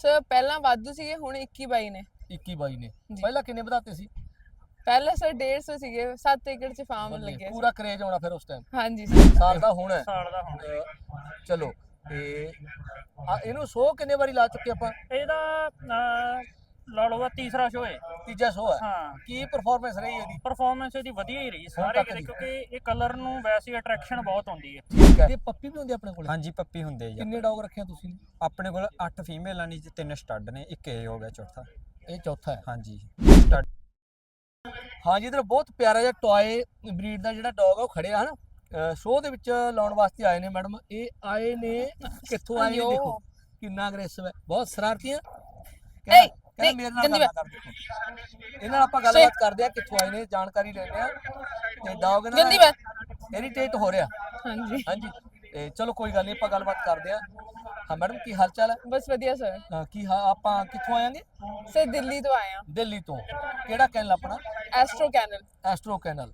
Sir ਪਹਿਲਾਂ ਵਾਧੂ ਸੀਗੇ ਹੁਣ 21 22 ਨੇ। 21 22 ਨੇ। ਜੀ। ਪਹਿਲਾਂ ਕਿੰਨੇ ਵਧਾਤੇ ਸੀ? ਪਹਿਲਾਂ ਸਰ 150 ਸੀਗੇ 7 ਏਕੜ ਚ ਫਾਰਮ ਬੱਲੇ, ਲੱਗਿਆ ਸੀ। ਪੂਰਾ ਕਰੇਜ ਆਉਣਾ ਫਿਰ ਉਸ ਟਾਈਮ ਹਾਂਜੀ ਸਰ। ਸਾਲ ਦਾ ਹੋਣਾ ਹੈ। ਸਾਲ ਦਾ ਹੁਣ ਅਹ ਚਲੋ ਤੇ ਆ ਇਹਨੂੰ ਸ਼ੋ ਕਿੰਨੇ ਵਾਰੀ ਲਾ ਚੁੱਕੇ ਆਪਾਂ? ਇਹਦਾ ਅਹ, ਲਾ ਲਓ ਆ ਤੀਸਰਾ ਸ਼ੋਅ ਹੈ ਤੀਜਾ ਸ਼ੋ ਹੈ। ਹਾਂ। ਕੀ ਪਰਫਾਰਮੈਂਸ ਰਹੀ ਇਹਦੀ? ਪਰਫਾਰਮੈਂਸ ਇਹਦੀ ਵਧੀਆ ਹੀ ਰਹੀ ਸਾਰੇ ਕਿਤੇ ਦੀ। ਕਿਉਂਕਿ ਇਹ ਕਲਰ ਨੂੰ ਵੈਸੇ ਅਟਰੈਕਸ਼ਨ ਬਹੁਤ ਆਉਂਦੀ ਹੈ। ਠੀਕ ਹੈ। ਤੇ ਪੱਪੀ ਵੀ ਹੁੰਦੀ ਆਪਣੇ ਕੋਲ? ਹਾਂਜੀ ਪੱਪੀ ਹੁੰਦੇ ਆ ਜੀ ਕਿੰਨੇ ਡੌਗ ਰੱਖੇ ਆ ਤੁਸੀਂ? ਆਪਣੇ ਕੋਲ 8 ਫੀਮੇਲਾਂ ਨੇ ਤੇ ਤਿੰਨ ਸਟੱਡ ਨੇ ਇੱਕ ਇਹ ਹੋ ਗਿਆ ਚੌਥਾ। ਇਹ ਚੌਥਾ ਹੈ? ਹਾਂਜੀ। ਸਟੱਡ ਹਾਂ ਜੀ ਇਧਰ ਬਹੁਤ ਪਿਆਰਾ ਜਿਹਾ ਟੌਏ ਬਰੀਡ ਦਾ ਜਿਹੜਾ ਡੌਗ ਆ ਉਹ ਖੜਿਆ ਹਨ। ਸ਼ੋਅ ਦੇ ਵਿੱਚ ਲਾਉਣ ਵਾਸਤੇ ਆਏ ਨੇ ਮੈਡਮ। ਇਹ ਆਏ ਨੇ ਕਿੱਥੋਂ ਆਏ ਨੇ। ਦੇਖੋ। ਕਿੰਨਾ ਅਗਰੈਸਿਵ ਹੈ। ਬਹੁਤ ਸ਼ਰਾਰਤੀ ਏய், ਕਹਿੰਦਾ ਨਹੀਂ, ਮੇਰੇ ਨਾਲ ਗੰਦੀ ਗੱਲ ਕਰ ਦੇਖੋ ਇਹਨਾਂ ਨਾਲ ਆਪਾਂ ਗੱਲਬਾਤ ਕਰਦੇ ਆ ਕਿੱਥੋਂ ਆਏ ਨੇ ਜਾਣਕਾਰੀ ਲੈਂਦੇ ਆ। ਤੇ ਡੌਗ ਨਾ ਗੰਦੀ ਬਾਤ ਇਰੀਟੇਟ ਹੋ ਰਿਹਾ। ਹਾਂਜੀ। ਹਾਂਜੀ ਤੇ ਚਲੋ ਕੋਈ ਗੱਲ ਨਹੀਂ ਆਪਾਂ ਗੱਲਬਾਤ ਕਰਦੇ ਆ। ਹਾਂ ਮੈਡਮ ਕੀ ਹਾਲ ਚਾਲ ਹੈ ਬਸ ਵਧੀਆ ਸਰ। ਅਹ ਕੀ ਹਾਂ ਆਪਾਂ ਕਿੱਥੋਂ ਆਏਗੇ? ਸਰ ਦਿੱਲੀ ਤੋਂ ਆਏ ਆ। ਦਿੱਲੀ ਤੋਂ। ਕਿਹੜਾ ਕੈਨਲ ਆਪਣਾ? ਐਸਟ੍ਰੋ ਕੈਨਲ ਐਸਟ੍ਰੋ ਕੈਨਲ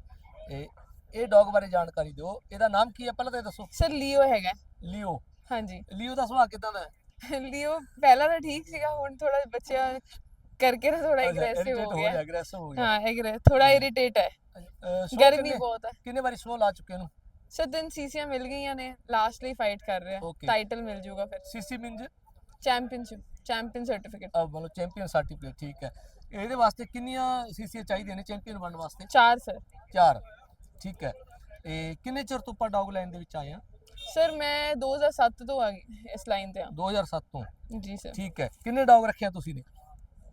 ਇਹ ਇਹ ਡੌਗ ਬਾਰੇ ਜਾਣਕਾਰੀ ਦਿਓ। ਇਹਦਾ ਨਾਮ ਕੀ ਹੈ ਪਹਿਲਾਂ ਤਾਂ ਇਹ ਦੱਸੋ। ਸਰ ਲੀਓ ਹੈਗਾ। ਲਿਓ ਹਾਂਜੀ। ਲਿਓ ਦਾ ਸੁਭਾਅ ਕਿਦਾਂ ਦਾ ਹੈ? ਲੀਓ। ਪਹਿਲਾਂ ਤਾਂ ਠੀਕ ਸੀਗਾ ਹੁਣ ਥੋੜਾ ਬੱਚਿਆਂ ਕਰਕੇ ਨਾ ਥੋੜਾ ਐਗਰੈਸਿਵ ਹੋ ਗਿਆ। ਹੋ ਗਿਆ। ਹਾਂ ਐਗਰੇ ਥੋੜਾ ਇਰੀਟੇਟ ਹੈ। ਗਰਮੀ ਬਹੁਤ ਹੈ। ਕਿੰਨੇ ਵਾਰੀ ਸੋ ਲਾ ਚੁੱਕੇ ਨੂੰ ਸਰ ਦਿਨ ਸੀਸੀਆਂ ਮਿਲ ਗਈਆਂ ਨੇ ਲਾਸਟ ਲਈ ਫਾਈਟ ਕਰ ਰਿਹਾ. ਟਾਈਟਲ ਮਿਲ ਜਾਊਗਾ ਫਿਰ। CC means? Championship champion certificate ਮਤਲਬ ਚੈਂਪੀਅਨ ਸਰਟੀਫਿਕੇਟ ਠੀਕ ਹੈ। ਇਹਦੇ ਵਾਸਤੇ ਕਿੰਨੀਆਂ ਸੀਸੀ ਚਾਹੀਦੀਆਂ ਨੇ ਚੈਂਪੀਅਨ ਬਣਨ ਵਾਸਤੇ? ਚਾਰ ਸਰ ਚਾਰ ਠੀਕ ਹੈ। ਇਹ ਕਿੰਨੇ ਚਿਰ ਤੋਂ ਆਪਾਂ ਡੌਗ ਲਾਈਨ ਦੇ ਵਿੱਚ ਆਏ ਆ ਸਰ ਮੈਂ 2007 ਤੋਂ ਆ ਗਈ ਇਸ ਲਾਈਨ ਤੇ ਆ। 2007 ਤੋਂ? ਜੀ ਸਰ। ਠੀਕ ਹੈ। ਕਿੰਨੇ ਡੌਗ ਰੱਖਿਆ ਤੁਸੀਂ ਨੇ?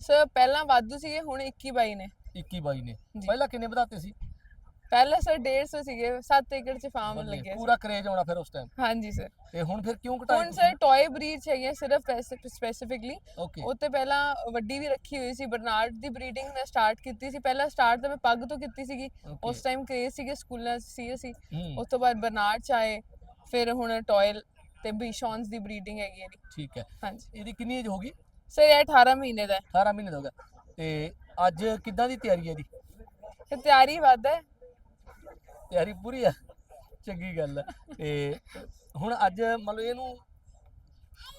ਸਰ ਪਹਿਲਾਂ ਵਾਧੂ ਸੀਗੇ ਹੁਣ 21 22 ਨੇ। 21 22 ਨੇ। ਜੀ। ਪਹਿਲਾਂ ਕਿੰਨੇ ਵਧਾਤੇ ਸੀ? ਪਹਿਲਾਂ ਸਰ 150 ਸੀਗੇ। 7 ਏਕੜ ਚ ਫਾਰਮ ਬੱਲੇ, ਲੱਗਿਆ ਸੀ। ਪੂਰਾ ਕਰੇਜ ਆਉਣਾ ਫਿਰ ਉਸ ਟਾਈਮ ਹਾਂਜੀ ਸਰ। ਤੇ ਹੁਣ ਫਿਰ ਕਿਉਂ ਘਟਾਇਆ ਹੁਣ ਸਰ ਟੌਏ ਬਰੀਡ ਹੈਗੀਆਂ ਸਿਰਫ ਸਪੈਸੀਫਿਕਲੀ ਓਕੇ ਉੱਤੇ ਪਹਿਲਾਂ ਵੱਡੀ ਵੀ ਰੱਖੀ ਹੋਈ ਸੀ। ਬਰਨਾਰਡ ਦੀ ਬਰੀਡਿੰਗ ਮੈਂ ਸਟਾਰਟ ਕੀਤੀ ਸੀ। ਪਹਿਲਾਂ ਸਟਾਰਟ ਤਾਂ ਮੈਂ ਪੱਗ ਤੋਂ ਕੀਤੀ ਸੀਗੀ. ਉਸ ਟਾਈਮ ਕ੍ਰੇਜ਼ ਸੀਗੇ ਸਕੂਲਾਂ 'ਚ ਸੀ ਅਸੀਂ। ਉਸ ਤੋਂ ਬਾਅਦ ਬਰਨਾਰਡ ਚ ਆਏ। ਫਿਰ ਹੁਣ ਟੌਇਲ ਤੇ ਬਿਸ਼ੌਨਸ ਦੀ ਬਰੀਡਿੰਗ ਹੈਗੀ ਇਹਦੀ। ਠੀਕ ਹੈ। ਹਾਂਜੀ। ਇਹਦੀ ਕਿੰਨੀ ਏਜ ਹੋ ਗਈ ਸਰ ਇਹ 18 ਮਹੀਨੇ ਦਾ ਹੈ। 18 ਮਹੀਨੇ ਦਾ ਹੋ ਗਿਆ। ਤੇ ਅੱਜ ਕਿੱਦਾਂ ਦੀ ਤਿਆਰੀ ਹੈ ਇਹਦੀ? ਤੇ ਤਿਆਰੀ ਵੱਧ ਹੈ। ਤਿਆਰੀ ਪੂਰੀ ਆ? ਚੰਗੀ ਗੱਲ ਹੈ ਤੇ ਹੁਣ ਅੱਜ ਮੰਨ ਲਓ ਇਹਨੂੰ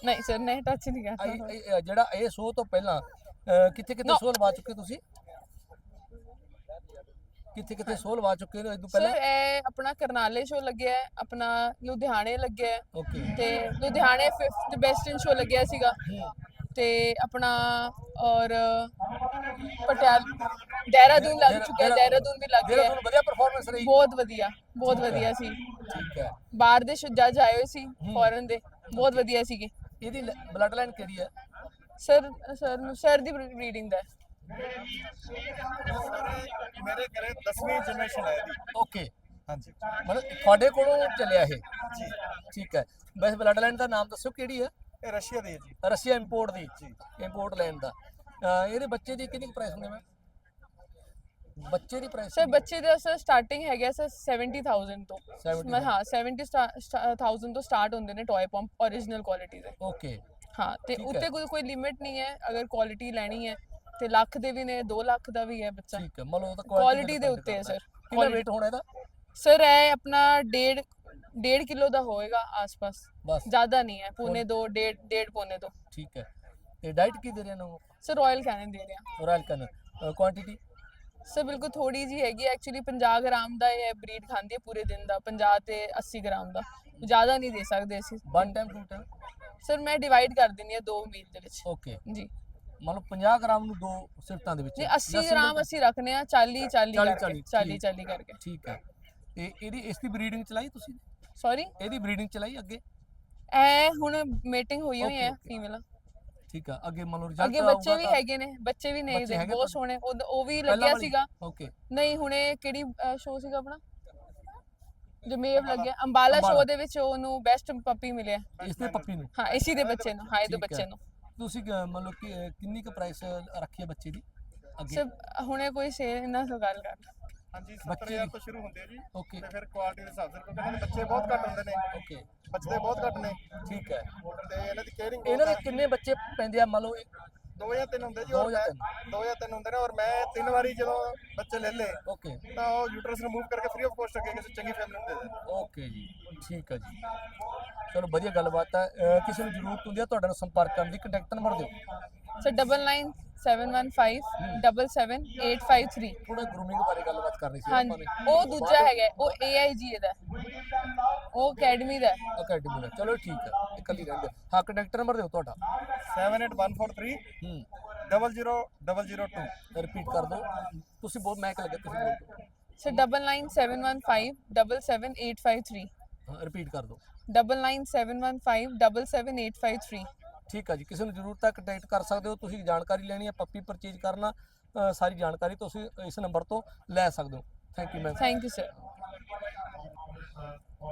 ਨਹੀਂ ਸਰ ਨਹੀਂ ਟੱਚ ਨਹੀਂ ਆਈ- ਕਰਨਾ ਇਹ- ਇਹ ਜਿਹੜਾ ਇਹ ਸ਼ੋਅ ਤੋਂ ਪਹਿਲਾਂ ਅਹ, ਕਿੱਥੇ ਕਿੱਥੇ No. ਸ਼ੋਅ ਲਵਾ ਚੁੱਕੇ ਤੁਸੀਂ? ਕਿੱਥੇ ਕਿੱਥੇ ਸ਼ੋਅ ਲਵਾ ਚੁੱਕੇ ਇਹ ਤੋਂ ਸਰ ਪਹਿਲਾਂ ਇਹ ਆਪਣਾ ਕਰਨਾਲੇ ਸ਼ੋ ਲੱਗਿਆ ਹੈ ਆਪਣਾ ਲੁਧਿਆਣੇ ਲੱਗਿਆ ਹੈ। ਓਕੇ ਤੇ ਲੁਧਿਆਣੇ 5th ਬੈਸਟ ਇਨ ਸ਼ੋ ਲੱਗਿਆ ਸੀਗਾ। ਤੇ ਆਪਣਾ ਔਰ ਪਟਿਆਲਾ ਦੇਹਰਾਦੂਨ ਲੱਗ ਚੁੱਕਿਆ ਹੈ, ਦੇਹਰਾਦੂਨ ਵੀ ਲੱਗ ਗਿਆ। ਹੈ। ਵਧੀਆ ਪਰਫਾਰਮੈਂਸ ਰਹੀ। ਬਹੁਤ ਵਧੀਆ ਬਹੁਤ ਵਧੀਆ ਸੀ। ਠੀਕ ਹੈ। ਬਾਹਰ ਦੇ ਜੱਜ ਆਏ ਹੋਏ ਸੀ ਫੋਰਨ ਦੇ। ਬਹੁਤ ਵਧੀਆ ਸੀਗੇ। ਇਹਦੀ ਬਲੱਡ ਲਾਈਨ ਕਿਹੜੀ ਹੈ? ਸਰ ਸਰ ਸਰ ਦੀ ਬਰੀਡਿੰਗ ਦਾ ਹੈ। ਮੇਰੇ ਘਰੇ 10ਵੀਂ ਜਨਰੇਸ਼ਨ ਹੈ ਇਹਦੀ ਓਕੇ ਹਾਂਜੀ। ਮਤਲਬ ਤੁਹਾਡੇ ਕੋਲੋਂ ਚੱਲਿਆ ਇਹ? ਜੀ। ਠੀਕ ਹੈ। ਵੈਸੇ ਬਲੱਡ ਲਾਈਨ ਦਾ ਨਾਮ ਦੱਸੋ ਕਿਹੜੀ ਹੈ? ਇਹ ਰਸ਼ੀਆ ਦੀ ਹੈ ਜੀ। ਰਸ਼ੀਆ ਇੰਪੋਰਟ ਦੀ। ਇੰਪੋਰਟ ਲੈਣ ਦਾ। ਅਹ ਇਹਦੇ ਬੱਚੇ ਦੀ ਕਿੰਨੀ ਪ੍ਰਾਈਸ ਹੁੰਦੀ ਮੈਂ ਬੱਚੇ ਦੀ ਪ੍ਰਾਈਸ ਸਰ ਬੱਚੇ ਦਾ ਸਰ ਸਟਾਰਟਿੰਗ ਹੈਗਾ ਸਰ 70000 ਤੋਂ। 70,000 ਮੈਂ ਹਾਂ 70000 ਤੋਂ ਸਟਾਰਟ ਹੁੰਦੇ ਨੇ ਟੌਏ ਪੰਪ origignal ਕੁਆਲਿਟੀ ਦੇ। ਓਕੇ ਹਾਂ ਤੇ ਠੀਕ ਹੈ। ਉੱਤੇ ਕੋਈ ਕੋਈ ਲਿਮਿਟ ਨਹੀਂ ਹੈ। ਅਗਰ ਕੁਆਲਿਟੀ ਲੈਣੀ ਹੈ ਤੇ ਲੱਖ ਦੇ ਵੀ ਨੇ 2 ਲੱਖ ਦਾ ਵੀ ਹੈ ਬੱਚਾ। ਠੀਕ ਹੈ ਮਤਲਬ ਉਹ ਤਾਂ Quality ਦੇ ਉੱਤੇ ਹੈ sir, ਕਿੰਨਾ weight ਹੋਣਾ ਇਹਦਾ? ਸਰ ਇਹ ਆਪਣਾ 1.5 1.5 ਕਿਲੋ ਦਾ ਹੋਏਗਾ ਆਸ-ਪਾਸ। ਬਸ। ਜ਼ਿਆਦਾ ਨਹੀਂ ਹੈ ਪੂਨੇ 2 1.5 1.5 ਪੌਨੇ 2 ਠੀਕ ਹੈ। ਤੇ ਡਾਈਟ ਕੀ ਦੇ ਰਹੇ ਨੇ ਸਰ ਰਾਇਲ ਕੈਨਨ ਦੇ ਰਿਹਾ ਰਾਇਲ ਕਨਰ ਕੁਆਂਟੀਟੀ ਸਰ ਬਿਲਕੁਲ ਥੋੜੀ ਜੀ ਹੈਗੀ ਐਕਚੁਅਲੀ 50 ਗ੍ਰਾਮ ਦਾ ਇਹ ਬਰੀਡ ਖਾਂਦੀ ਹੈ ਪੂਰੇ ਦਿਨ ਦਾ 50 ਤੇ 80 ਗ੍ਰਾਮ ਦਾ। ਜ਼ਿਆਦਾ ਨਹੀਂ ਦੇ ਸਕਦੇ ਅਸੀਂ। One time two time sir ਮੈਂ ਡਿਵਾਈਡ ਕਰ ਦਿੰਦੀ ਹਾਂ ਦੋ ਮੀਲ ਦੇ ਵਿੱਚ। ਓਕੇ ਜੀ। ਮਤਲਬ 50 ਗ੍ਰਾਮ ਨੂੰ ਦੋ ਸਿਫਟਾਂ ਦੇ ਵਿੱਚ ਨਹੀਂ 80 ਦਸ ਗ੍ਰਾਮ ਅਸੀਂ ਰੱਖਨੇ ਆ 40 40 40 ਕਰਕੇ 40 40 40 ਕਰਕੇ। ਠੀਕ ਹੈ। ਤੇ ਇਹਦੀ ਇਸ ਦੀ ਬਰੀਡਿੰਗ ਚਲਾਈ ਤੁਸੀਂ? ਸੌਰੀ ਇਹਦੀ ਬਰੀਡਿੰਗ ਚਲਾਈ ਅੱਗੇ? ਐ ਹੁਣ ਮੀਟਿੰਗ ਹੋਈ ਹੋਈ ਹੈ. ਫੀਮੇਲ ਠੀਕ ਆ। ਅੱਗੇ ਮੰਨ ਲਓ ਰਿਜ਼ਲਟ ਅੱਗੇ ਬੱਚੇ ਵੀ ਹੈਗੇ ਨੇ ਬੱਚੇ ਵੀ ਨਹੀਂ ਬੱਚੇ ਦੇ ਹੈਗੇ ਬਹੁਤ? ਸੋਹਣੇ ਉਹ ਉਹ ਵੀ ਲੱਗਿਆ ਸੀਗਾ। ਓਕੇ ਨਹੀਂ ਹੁਣੇ ਕਿਹੜੀ ਸ਼ੋਅ ਸੀਗਾ ਆਪਣਾ? ਜਮੇਵ ਲੱਗਿਆ ਅੰਬਾਲਾ। ਸ਼ੋਅ ਦੇ ਵਿੱਚ ਉਹਨੂੰ ਬੈਸਟ ਪੱਪੀ ਮਿਲਿਆ। ਇਸ ਦੇ ਪੱਪੀ ਨੂੰ? ਹਾਂ ਇਸੀ ਦੇ ਬੱਚੇ ਨੂੰ ਹਾਂ ਇਹਦੇ। ਬੱਚੇ ਨੂੰ। ਤੁਸੀਂ ਕ- ਲਓ ਕਿ ਅਹ, ਕਿੰਨੀ ਕੁ ਪ੍ਰਾਈਸ ਰੱਖੀ ਹੈ ਬੱਚੇ ਦੀ? ਅੱਗੇ। ਹੁਣੇ ਕੋਈ ਸੇਲ ਇਹਨਾਂ ਤੋਂ ਗੱਲ ਕਰ ਹਾਂਜੀ ਬੱਚੇ 70000 ਦੀ- ਤੋਂ ਸ਼ੁਰੂ ਹੁੰਦੇ ਆ ਜੀ। ਓਕੇ। ਤੇ ਫਿਰ ਕੁਆਲਿਟੀ ਦੇ ਹਿਸਾਬ ਨਾਲ ਕਿਉਂਕਿ ਇਹਨਾਂ ਦੇ ਬੱਚੇ ਬਹੁਤ ਘੱਟ ਹੁੰਦੇ ਨੇ। ਓਕੇ। ਬੱਚੇ ਬਹੁਤ ਘੱਟ ਨੇ। ਠੀਕ ਹੈ। ਤੇ ਇਹਨਾਂ ਦੀ ਕੇਅਰਿੰਗ ਇਹਨਾਂ ਦੇ ਕਿੰਨੇ ਬੱਚੇ ਪੈਂਦੇ ਆ? ਮੰਨ ਲਓ ਇਹ ਦੋ ਜਾਂ ਤਿੰਨ ਹੁੰਦੇ ਜੀ ਦੋ ਔਰ ਜਾਂ ਮੈਂ। ਦੋ ਜਾਂ ਤਿੰਨ ਹੁੰਦੇ ਨੇ ਔਰ ਮੈਂ ਤਿੰਨ ਵਾਰੀ ਜਦੋਂ ਬੱਚੇ ਲੈ ਲਏ ਓਕੇ। ਤਾਂ ਉਹ ਯੂਟਰਸ ਰਿਮੂਵ ਕਰਕੇ ਫ੍ਰੀ ਆਫ ਕੋਸਟ ਅੱਗੇ ਕਿਸੇ ਚੰਗੀ ਫੈਮਿਲੀ ਨੂੰ ਦੇ ਦਿੰਦੇ ਓਕੇ ਜੀ ਠੀਕ ਹੈ ਜੀ। ਚਲੋ ਵਧੀਆ ਗੱਲਬਾਤ ਹੈ ਅਹ ਕਿਸੇ ਨੂੰ ਜ਼ਰੂਰਤ ਹੁੰਦੀ ਹੈ ਤੁਹਾਡੇ ਨਾਲ ਸੰਪਰਕ ਕਰਨ ਦੀ ਕੰਟੈਕਟ ਨੰਬਰ ਦਿਓ। Sir double nine seven one five double seven eight five three ਥੋੜਾ ਗਰੂਮਿੰਗ ਬਾਰੇ ਗੱਲਬਾਤ ਕਰਨੀ ਸੀ ਹਾਂਜੀ ਉਹ ਦੂਜਾ ਹੈਗਾ ਉਹ AIG ਦਾ। ਉਹ ਅਕੈਡਮੀ ਦਾ ਹੈ। ਅਕੈਡਮੀ ਦਾ। ਚਲੋ ਠੀਕ ਹੈ ਇਕੱਲੀ ਰਹਿੰਦੇ ਹਾਂ ਕੰਟੈਕਟ ਨੰਬਰ ਦਿਓ ਤੁਹਾਡਾ। 78143 ਹੂੰ। 00002 ਰਿਪੀਟ ਕਰ ਦਿਓ। ਤੁਸੀਂ ਬਹੁਤ ਮੈਂ ਲੱਗੇ ਤੁਸੀਂ ਬੋਲ ਸਰ ਏਟ ਫਾਈਵ ਥ੍ਰੀ ਹਾਂ ਰਿਪੀਟ ਕਰ ਦਿਓ। Double nine seven one five double seven eight five three ਠੀਕ ਹੈ ਜੀ ਕਿਸੇ ਨੂੰ ਜ਼ਰੂਰਤ ਹੈ ਕੰਟੈਕਟ ਕਰ ਸਕਦੇ ਹੋ ਤੁਸੀਂ ਜਾਣਕਾਰੀ ਲੈਣੀ ਹੈ ਪੱਪੀ ਪਰਚੇਜ ਕਰਨਾ ਅ, ਸਾਰੀ ਜਾਣਕਾਰੀ ਤੁਸੀਂ ਇਸ ਨੰਬਰ ਤੋਂ ਲੈ ਸਕਦੇ ਹੋ। Thank you ma'am thank you sir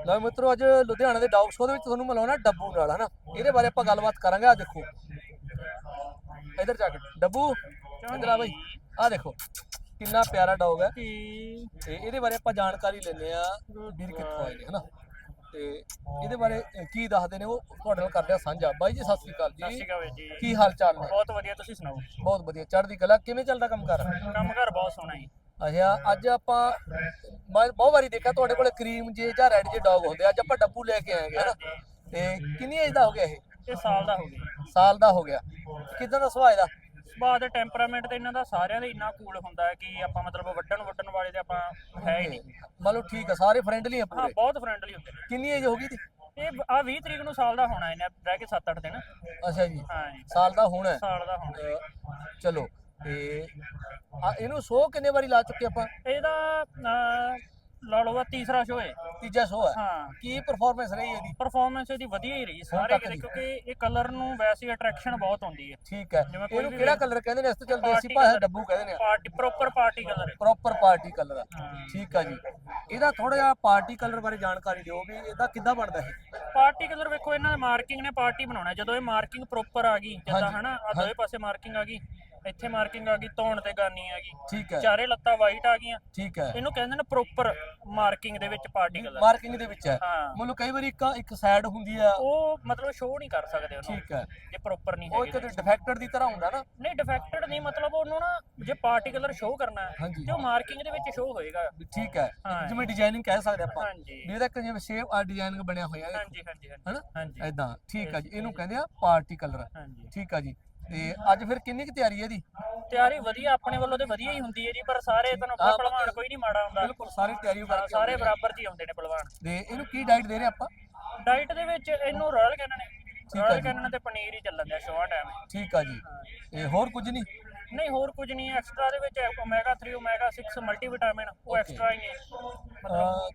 ਲਓ ਮਿੱਤਰੋ ਅੱਜ ਲੁਧਿਆਣਾ ਦੇ ਡੌਗ ਸ਼ੋਅ ਦੇ ਵਿੱਚ ਤੁਹਾਨੂੰ ਮਿਲਾਉਣਾ ਡੱਬੂ ਨਾਲ ਹਨਾ? ਇਹਦੇ ਬਾਰੇ ਆਪਾਂ ਗੱਲਬਾਤ ਕਰਾਂਗੇ ਆ ਦੇਖੋ। ਇਧਰ ਜਾ ਕੇ ਡੱਬੂ ਇਧਰ ਆ ਬਈ ਆ ਦੇਖੋ ਕਿੰਨਾ ਪਿਆਰਾ ਡੌਗ ਹੈ। ਤੇ ਇਹਦੇ ਬਾਰੇ ਆਪਾਂ ਜਾਣਕਾਰੀ ਲੈਣੇ ਆ ਵੀਰ ਕਿੱਥੋਂ ਆਏ ਨੇ ਹਨਾ? ਤੇ ਇਹਦੇ ਬਾਰੇ ਕੀ ਦੱਸਦੇ ਨੇ ਉਹ ਤੁਹਾਡੇ ਨਾਲ ਕਰਦੇ ਆ ਸਾਂਝਾ। ਬਾਈ ਜੀ ਸਤਿ ਸ੍ਰੀ ਅਕਾਲ ਸਤਿ ਜੀ ਸ਼੍ਰੀ ਅਕਾਲ ਜੀ। ਕੀ ਹਾਲ ਚਾਲ ਨੇ? ਬਹੁਤ ਵਧੀਆ ਤੁਸੀਂ ਸੁਣਾਓ? ਬਹੁਤ ਵਧੀਆ। ਚੜ੍ਹਦੀ ਕਲਾ ਕਿਵੇਂ ਚੱਲਦਾ ਕੰਮ ਕਰ ਕੰਮ ਘਰ ਬਹੁਤ ਸੋਹਣਾ ਜੀ। ਅੱਛਾ ਅੱਜ ਆਪਾਂ ਮੈਂ ਬਹੁਤ ਵਾਰੀ ਦੇਖਿਆ ਤੁਹਾਡੇ ਕੋਲੇ ਕਰੀਮ ਜੇ ਜਾਂ ਰੈਡ ਜੇ ਡੌਗ ਹੁੰਦੇ ਆ। ਅੱਜ ਆਪਾਂ ਡੱਬੂ ਲੈ ਕੇ ਆਏਗੇ ਹਨਾ? ਤੇ ਕਿੰਨੀ ਏਜ ਦਾ ਹੋ ਗਿਆ ਇਹ? ਇਹ ਸਾਲ ਦਾ ਹੋ ਗਿਆ। ਸਾਲ ਦਾ ਹੋ ਗਿਆ। ਕਿਦਾਂ ਦਾ ਸੁਭਾਅ ਇਹਦਾ? ਸੁਭਾਅ ਦੇ ਟੈਂਪਰਾਮੈਂਟ ਤੇ ਇਹਨਾਂ ਦਾ ਸਾਰਿਆਂ ਦਾ ਇੰਨਾ ਕੂਲ ਹੁੰਦਾ ਹੈ ਕਿ ਆਪਾਂ ਮਤਲਬ ਵੱਡਣ ਵੱਡਣ ਵਾਲੇ ਤੇ ਆਪਾਂ ਹੈ ਹੀ ਨਹੀਂ। ਮੰਨ ਲਓ ਠੀਕ ਆ ਸਾਰੇ ਫਰੈਂਡਲੀ ਆ ਹਾਂ ਪੂਰੇ। ਬਹੁਤ ਫਰੈਂਡਲੀ ਹੁੰਦੇ ਨੇ। ਕਿੰਨੀ ਏਜ ਹੋ ਗਈ ਦੀ ਇਹ ਆ 20 ਤਰੀਕ ਨੂੰ ਸਾਲ ਦਾ ਹੋਣਾ ਇਹਨੇ ਰਹਿ ਕੇ 7-8 ਦਿਨ। ਅੱਛਾ ਜੀ। ਹਾਂ ਜੀ। ਸਾਲ ਦਾ ਹੋਣਾ ਹੈ। ਸਾਲ ਦਾ ਹੋਣਾ ਅਹ ਚਲੋ। ਤੇ ਆ ਇਹਨੂੰ ਸ਼ੋਅ ਕਿੰਨੇ ਵਾਰੀ ਲਾ ਚੁੱਕੇ ਆਪਾਂ? ਇਹਦਾ ਅਹ, ਲਾ ਲਓ ਆ ਤੀਸਰਾ ਸ਼ੋਅ ਹੈ। ਤੀਜਾ ਸ਼ੋਅ ਹੈ? ਹਾਂ। ਕੀ ਪਰਫਾਰਮੈਂਸ ਰਹੀ ਇਹਦੀ? ਪਰਫਾਰਮੈਂਸ ਇਹਦੀ ਵਧੀਆ ਹੀ ਰਹੀ ਸਾਰੇ ਤੱਕ ਕਿਤੇ ਦੀ। ਕਿਉਂਕਿ ਇਹ ਕਲਰ ਨੂੰ ਵੈਸੇ ਅਟਰੈਕਸ਼ਨ ਬਹੁਤ ਆਉਂਦੀ ਹੈ। ਠੀਕ ਹੈ। ਜਿਵੇਂ ਕੋਈ ਇਹਨੂੰ ਵੀ ਕਿਹੜਾ ਕਲਰ ਕਹਿੰਦੇ ਨੇ? ਇਸ ਤੋਂ ਚੱਲ ਦੇਸੀ ਭਾਸ਼ਾ। ਡੱਬੂ ਕਹਿੰਦੇ ਨੇ। ਪਾਰਟੀ ਪ੍ਰੋਪਰ ਪਾਰਟੀ ਕਲਰ ਹੈ। ਪ੍ਰੋਪਰ ਪਾਰਟੀ ਕਲਰ ਆ। ਹਾਂ। ਠੀਕ ਆ ਜੀ। ਇਹਦਾ ਥੋੜਾ ਜਿਹਾ ਪਾਰਟੀ ਕਲਰ ਬਾਰੇ ਜਾਣਕਾਰੀ ਦਿਓ ਵੀ ਇਹਦਾ ਕਿੱਦਾਂ ਬਣਦਾ ਇਹ? ਪਾਰਟੀ ਕਲਰ ਵੇਖੋ ਇਹਨਾਂ ਦੇ ਮਾਰਕਿੰਗ ਨੇ ਪਾਰਟੀ ਬਣਾਉਣਾ ਜਦੋਂ ਇਹ ਮਾਰਕਿੰਗ ਪ੍ਰੋਪਰ ਆ ਗਈ ਜਿੱਦਾਂ ਹਾਂਜੀ, ਹਨਾ ਆ ਦੋਵੇਂ ਪਾਸੇ ਮਾਰਕਿੰਗ ਆ ਗਈ ਇੱਥੇ ਮਾਰਕਿੰਗ ਆ ਗਈ ਧੌਣ ਤੇ ਗਾਨੀ ਆ ਗਈ। ਠੀਕ ਹੈ। ਚਾਰੇ ਲੱਤਾਂ ਵਾਈਟ ਆ ਗਈਆਂ। ਠੀਕ ਹੈ। ਇਹਨੂੰ ਕਹਿੰਦੇ ਨੇ ਪ੍ਰੋਪਰ ਮਾਰਕਿੰਗ ਦੇ ਵਿੱਚ ਪਾਰਟੀ ਕਲਰ ਮਾਰਕਿੰਗ ਦੇ ਵਿੱਚ ਹੈ। ਹਾਂ। ਮਤਲਬ ਕਈ ਵਾਰੀ ਇੱਕ ਇੱਕ ਸਾਈਡ ਹੁੰਦੀ ਆ। ਉਹ ਮਤਲਬ ਸ਼ੋਅ ਨਹੀਂ ਕਰ ਸਕਦੇ ਉਹਨੂੰ। ਠੀਕ ਹੈ। ਜੇ ਪ੍ਰੋਪਰ ਨਹੀਂ ਉਹ ਇੱਕ ਹੈਗੇ ਡਿਫੈਕਟਡ ਦੀ ਤਰ੍ਹਾਂ ਹੁੰਦਾ ਨਾ। ਨਹੀਂ ਡਿਫੈਕਟਡ ਨਹੀਂ ਮਤਲਬ ਉਹਨੂੰ ਨਾ ਜੇ ਪਾਰਟੀ ਕਲਰ ਸ਼ੋਅ ਕਰਨਾ ਹੈ ਹਾਂਜੀ। ਤੇ ਉਹ ਮਾਰਕਿੰਗ ਦੇ ਵਿੱਚ ਸ਼ੋਅ ਹੋਏਗਾ। ਵੀ ਠੀਕ ਹੈ। ਜਿਵੇਂ ਡਿਜ਼ਾਈਨਿੰਗ ਕਹਿ ਸਕਦੇ ਆਪਾਂ। ਹਾਂਜੀ। ਵੀ ਇਹਦਾ ਇੱਕ ਜਿਵੇਂ ਸ਼ੇਪ ਆ ਡਿਜ਼ਾਈਨ ਬਣਿਆ ਹੋਇਆ ਹੈ। ਹਾਂਜੀ ਹਾਂਜੀ ਹਾਂਜੀ। ਹਨਾ? ਹਾਂਜੀ। ਐਦਾਂ ਠੀਕ ਆ ਜੀ। ਇਹਨੂੰ ਕਹਿੰਦੇ ਆ ਪਾਰਟੀ ਕਲਰ ਹਾਂਜੀ। ਠੀਕ ਆ ਜੀ। ਤੇ ਅੱਜ ਫਿਰ ਕਿੰਨੀ ਕੁ ਤਿਆਰੀ ਹੈ ਇਹਦੀ? ਤਿਆਰੀ ਵਧੀਆ ਆਪਣੇ ਵੱਲੋਂ ਤੇ ਵਧੀਆ ਹੀ ਹੁੰਦੀ ਹੈ ਜੀ ਪਰ ਸਾਰੇ ਤੁਹਾਨੂੰ ਪਤਾ ਪਹਿਲਵਾਨ ਕੋਈ ਨਹੀਂ ਮਾੜਾ ਹੁੰਦਾ। ਬਿਲਕੁਲ ਸਾਰੀ ਤਿਆਰੀ ਕਰਕੇ ਸਾਰੇ ਨੇ। ਬਰਾਬਰ ਹੀ ਆਉਂਦੇ ਨੇ ਪਹਿਲਵਾਨ ਤੇ ਇਹਨੂੰ ਕੀ ਡਾਈਟ ਦੇ ਰਹੇ ਆਪਾਂ? ਡਾਈਟ ਦੇ ਵਿੱਚ ਇਹਨੂੰ ਕੈਨਨ ਆ ਰਾਇਲ ਜੀ। ਕੈਨਨ ਤੇ ਪਨੀਰ ਹੀ ਚੱਲਣ ਦਿਆ ਟਾਈਮ ਠੀਕ ਆ ਜੀ। ਤੇ ਹੋਰ ਕੁਝ ਨਹੀਂ? ਨਹੀਂ ਹੋਰ ਕੁਝ ਨਹੀਂ ਐਕਸਟਰਾ ਦੇ ਵਿੱਚ ਓਮੇਗਾ 3 ਓਮੇਗਾ 6 ਮਲਟੀਵਿਟਾਮਿਨ ਉਹ. ਐਕਸਟਰਾ ਹੀ ਨੇ